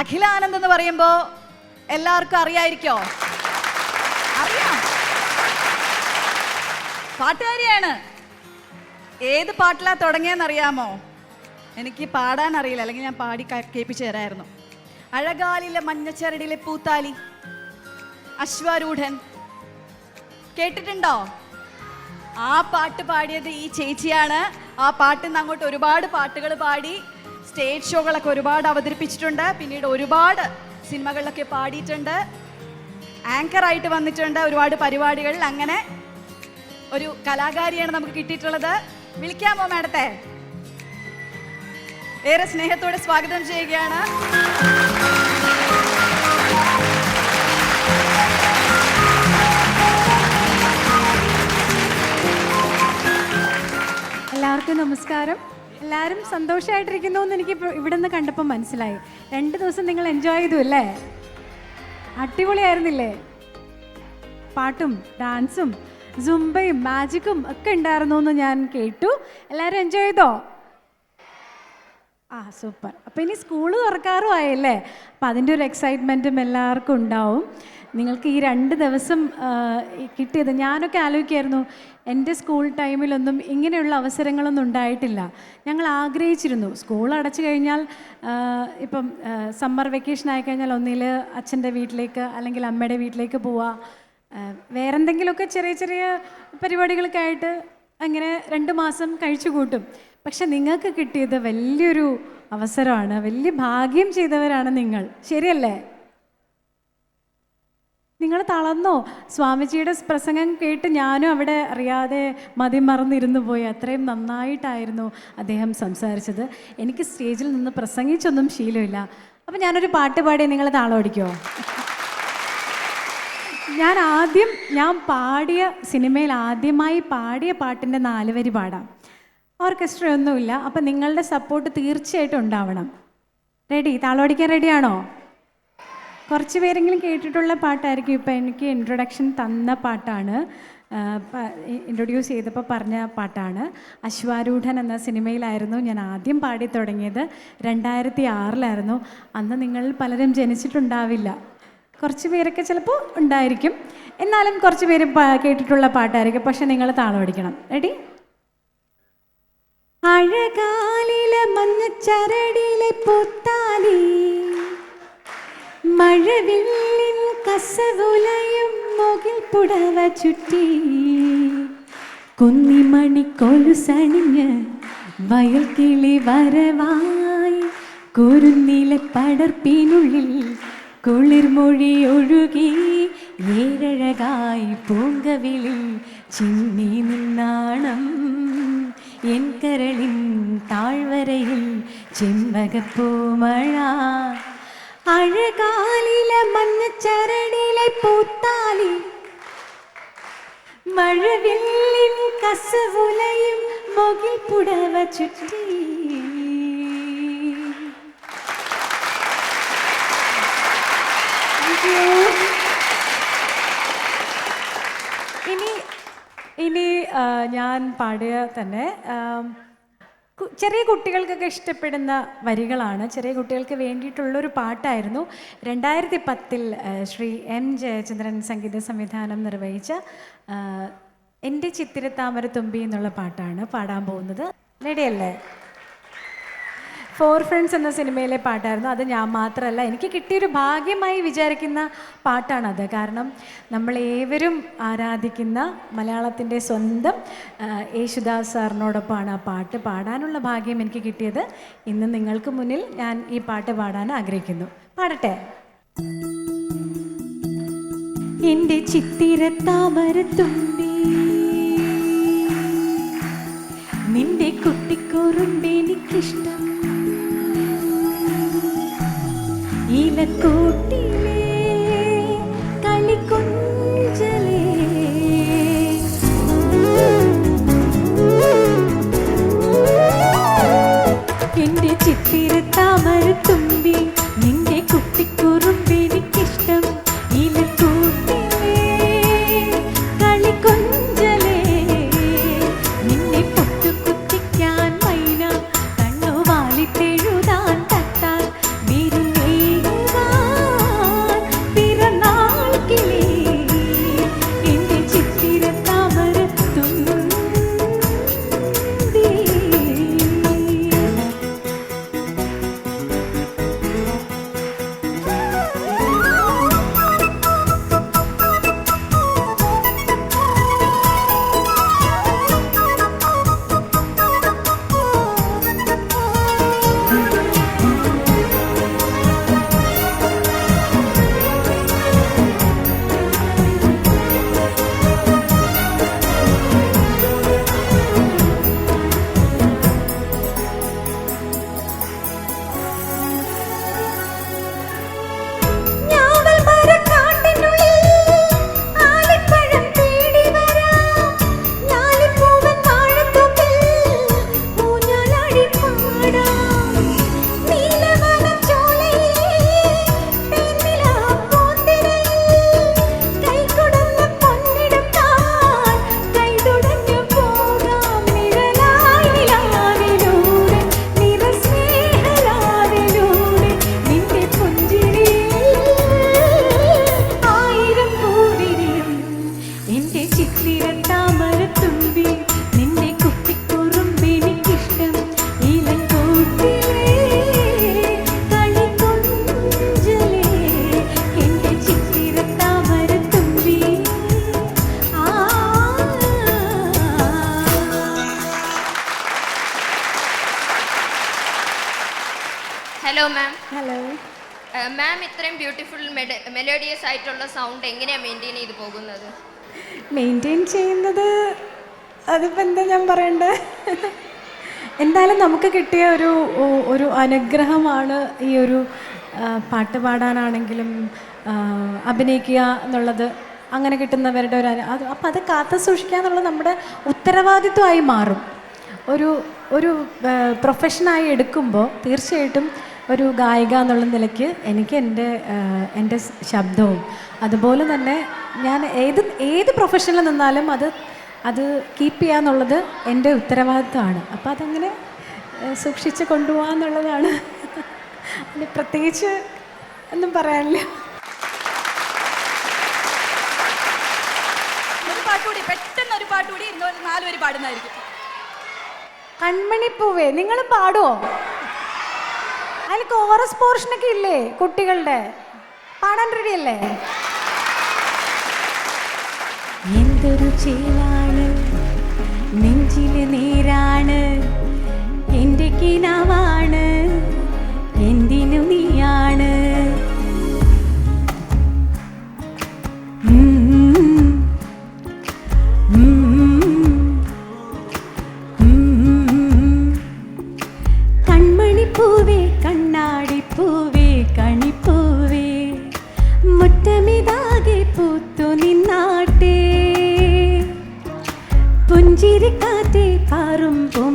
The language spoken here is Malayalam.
അഖിലാനന്ദ് എന്ന് പറയുമ്പോ എല്ലാവർക്കും അറിയായിരിക്കോ? അറിയാം. പാട്ടുകാരിയാണ്. ഏത് പാട്ടിലാ തുടങ്ങിയെന്നറിയാമോ? എനിക്ക് പാടാൻ അറിയില്ല. അല്ലെങ്കിൽ ഞാൻ പാടി കേൾപ്പിച്ചു തരായിരുന്നു. അഴകാലിലെ മഞ്ഞച്ചരടിലെ പൂത്താലി. അശ്വാരൂഢൻ. കേട്ടിട്ടുണ്ടോ? ആ പാട്ട് പാടിയത് ഈ ചേച്ചിയാണ്. ആ പാട്ടിൽ നിന്ന് അങ്ങോട്ട് ഒരുപാട് പാട്ടുകൾ പാടി സ്റ്റേജ് ഷോകളൊക്കെ ഒരുപാട് അവതരിപ്പിച്ചിട്ടുണ്ട്. പിന്നീട് ഒരുപാട് സിനിമകളിലൊക്കെ പാടിയിട്ടുണ്ട്. ആങ്കർ ആയിട്ട് വന്നിട്ടുണ്ട് ഒരുപാട് പരിപാടികളിൽ അങ്ങനെ ഒരു കലാകാരിയാണ് നമുക്ക് കിട്ടിയിട്ടുള്ളത്. വിളിക്കാമോ മാഡത്തെ? ഏറെ സ്നേഹത്തോടെ സ്വാഗതം ചെയ്യുകയാണ്. എല്ലാവർക്കും നമസ്കാരം. എല്ലാവരും സന്തോഷമായിട്ടിരിക്കുന്നു എന്ന് എനിക്ക് ഇവിടെ നിന്ന് കണ്ടപ്പോൾ മനസ്സിലായി. രണ്ട് ദിവസം നിങ്ങൾ എൻജോയ് ചെയ്തു അല്ലേ? അടിപൊളിയായിരുന്നില്ലേ? പാട്ടും ഡാൻസും സുംബയും മാജിക്കും ഒക്കെ ഉണ്ടായിരുന്നു എന്ന് ഞാൻ കേട്ടു. എല്ലാവരും എൻജോയ് ചെയ്തോ? ആ സൂപ്പർ അപ്പോൾ ഇനി സ്കൂൾ തുറക്കാറും ആയല്ലേ? അപ്പം അതിന്റെ ഒരു എക്സൈറ്റ്മെന്റും എല്ലാവർക്കും ഉണ്ടാവും. നിങ്ങൾക്ക് ഈ രണ്ട് ദിവസം കിട്ടിയത്. ഞാനൊക്കെ ആലോചിക്കായിരുന്നു എന്റെ സ്കൂൾ ടൈമിലൊന്നും ഇങ്ങനെയുള്ള അവസരങ്ങളൊന്നും ഉണ്ടായിട്ടില്ല. ഞങ്ങൾ ആഗ്രഹിച്ചിരുന്നു സ്കൂൾ അടച്ചു കഴിഞ്ഞാൽ ഇപ്പം സമ്മർ വെക്കേഷൻ ആയി കഴിഞ്ഞാൽ ഒന്നിൽ അച്ഛന്റെ വീട്ടിലേക്ക് അല്ലെങ്കിൽ അമ്മയുടെ വീട്ടിലേക്ക് പോവുക. ആ, വേറെന്തെങ്കിലുമൊക്കെ ചെറിയ ചെറിയ പരിപാടികളൊക്കെ ആയിട്ട് അങ്ങനെ രണ്ട് മാസം കഴിച്ചു കൂട്ടും. പക്ഷെ നിങ്ങൾക്ക് കിട്ടിയത് വലിയൊരു അവസരമാണ് വലിയ ഭാഗ്യം ചെയ്തവരാണ് നിങ്ങൾ. ശരിയല്ലേ? നിങ്ങൾ തളർന്നോ സ്വാമിജിയുടെ പ്രസംഗം കേട്ട് ഞാനും അവിടെ അറിയാതെ മതിമറന്നിരുന്നു പോയി. അത്രയും നന്നായിട്ടായിരുന്നു അദ്ദേഹം സംസാരിച്ചത്. എനിക്ക് സ്റ്റേജിൽ നിന്ന് പ്രസംഗിച്ചൊന്നും ശീലമില്ല. അപ്പം ഞാനൊരു പാട്ട് പാടി നിങ്ങൾ താളമടിക്കുമോ ഞാൻ ആദ്യം ഞാൻ പാടിയ സിനിമയിൽ ആദ്യമായി പാടിയ പാട്ടിന്റെ നാല് വരി പാടാം. ഓർക്കസ്ട്ര ഒന്നുമില്ല അപ്പം നിങ്ങളുടെ സപ്പോർട്ട് തീർച്ചയായിട്ടും ഉണ്ടാവണം. റെഡി താളോടിക്കാൻ റെഡിയാണോ കുറച്ച് പേരെങ്കിലും കേട്ടിട്ടുള്ള പാട്ടായിരിക്കും. ഇപ്പം എനിക്ക് ഇൻട്രൊഡക്ഷൻ തന്ന പാട്ടാണ്. ഇൻട്രൊഡ്യൂസ് ചെയ്തപ്പോൾ പറഞ്ഞ പാട്ടാണ്. അശ്വാരൂഢൻ എന്ന സിനിമയിലായിരുന്നു ഞാൻ ആദ്യം പാടി തുടങ്ങിയത്. രണ്ടായിരത്തി ആറിലായിരുന്നു അന്ന് നിങ്ങൾ പലരും ജനിച്ചിട്ടുണ്ടാവില്ല. കുറച്ച് പേരൊക്കെ ചിലപ്പോൾ ഉണ്ടായിരിക്കും. എന്നാലും കുറച്ച് പേര് കേട്ടിട്ടുള്ള പാട്ടായിരിക്കും. പക്ഷെ നിങ്ങൾ താളം അടിക്കണം റെഡി അഴകാലിലെ മഞ്ഞച്ചരടിലെ പൂത്താലി. മഴവില്ലിൻ കസവുലയും മുകിൽ പുടവ ചുറ്റി. കുന്നിമണി കൊലുസണിഞ്ഞ് വയൽ കിളി വരവായി. കുരുന്നിലെ പടർപ്പിനുള്ളിൽ കുളിർമൊഴി ഒഴുകി. ഏഴഴകായി പൂങ്കവിളിൽ ചിന്നി നിന്നാണം. എൻ കരളിൻ താഴ്വരയിൽ ചെമ്പകപ്പൂമഴ അഴകാലിലെ മഞ്ഞച്ചരടിലെ പൂത്താലി. മഴവില്ലിൻ കസവുലയും മുകിൽ പുടവ ചുറ്റി. ഇനി ഇനി ഞാൻ പാടിയ തന്നെ ചെറിയ കുട്ടികൾക്കൊക്കെ ഇഷ്ടപ്പെടുന്ന വരികളാണ്. ചെറിയ കുട്ടികൾക്ക് വേണ്ടിയിട്ടുള്ളൊരു പാട്ടായിരുന്നു. രണ്ടായിരത്തി പത്തിൽ ശ്രീ എം ജയചന്ദ്രൻ സംഗീത സംവിധാനം നിർവഹിച്ച എന്റെ ചിത്തിരത്താമര തുമ്പി എന്നുള്ള പാട്ടാണ് പാടാൻ പോകുന്നത്. റെഡിയല്ലേ? ഫോർ ഫ്രണ്ട്സ് എന്ന സിനിമയിലെ പാട്ടായിരുന്നു. അത് ഞാൻ മാത്രമല്ല എനിക്ക് കിട്ടിയൊരു ഭാഗ്യമായി വിചാരിക്കുന്ന പാട്ടാണത് കാരണം നമ്മൾ ഏവരും ആരാധിക്കുന്ന മലയാളത്തിന്റെ സ്വന്തം യേശുദാസ് സാറിനോടൊപ്പമാണ് ആ പാട്ട് പാടാനുള്ള ഭാഗ്യം എനിക്ക് കിട്ടിയത്. ഇന്ന് നിങ്ങൾക്ക് മുന്നിൽ ഞാൻ ഈ പാട്ട് പാടാൻ ആഗ്രഹിക്കുന്നു. പാടട്ടെ. എന്റെ ചിത്തിരത്താമരത്തുണ്ടി നിന്റെ കുട്ടിക്കുറുമ്പെനിക്കിഷ്ടം ഇലക്കൂട്ടിലെ കളിക്കൊഞ്ചലേ ഹലോ മാം ഹലോ മാം ഇത്രയും ബ്യൂട്ടിഫുൾ മെലോഡിയസ് ആയിട്ടുള്ള സൗണ്ട് എങ്ങനെയാണ് മെയിന്റെയിൻ ചെയ്ത് പോകുന്നത്? മെയിന്റെയിൻ ചെയ്യുന്നത് അതിപ്പോൾ എന്താ ഞാൻ പറയണ്ടേ? എന്തായാലും നമുക്ക് കിട്ടിയ ഒരു ഒരു അനുഗ്രഹമാണ് ഈ ഒരു പാട്ട് പാടാനാണെങ്കിലും അഭിനയിക്കുക എന്നുള്ളത്. അങ്ങനെ കിട്ടുന്നവരുടെ ഒരു അനു- അത് അപ്പം അത് കാത്തു സൂക്ഷിക്കുക എന്നുള്ളത് നമ്മുടെ ഉത്തരവാദിത്വമായി മാറും. ഒരു ഒരു പ്രൊഫഷനായി എടുക്കുമ്പോൾ തീർച്ചയായിട്ടും ഒരു ഗായിക എന്നുള്ള നിലയ്ക്ക് എനിക്ക് എന്റെ എന്റെ ശബ്ദവും. അതുപോലെ തന്നെ ഞാൻ ഏത് ഏത് പ്രൊഫഷനിൽ നിന്നാലും അത് അത് കീപ്പ് ചെയ്യുക എന്നുള്ളത് എന്റെ ഉത്തരവാദിത്വമാണ്. അപ്പോൾ അതങ്ങനെ സൂക്ഷിച്ച് കൊണ്ടുപോകുക എന്നുള്ളതാണ് അതിന് പ്രത്യേകിച്ച് ഒന്നും പറയാനില്ല. ഒരു പാട്ടുകൂടി പെട്ടെന്ന് ഒരു പാട്ടുകൂടി ഇന്നൊരു നാലുപേര് പാടുന്നതായിരിക്കും. കൺമണിപ്പൂവേ നിങ്ങൾ പാടുമോ അതിൽ കോറസ് പോർഷനൊക്കെ ഇല്ലേ കുട്ടികളുടെ? പാടാൻ റെഡി അല്ലേ? എന്തൊരു ചേലാണ് നെഞ്ചിലെ നീരാണ് എന്റെ കിനാവാണ് എന്തിനു നീയാണ്? பாரும் போ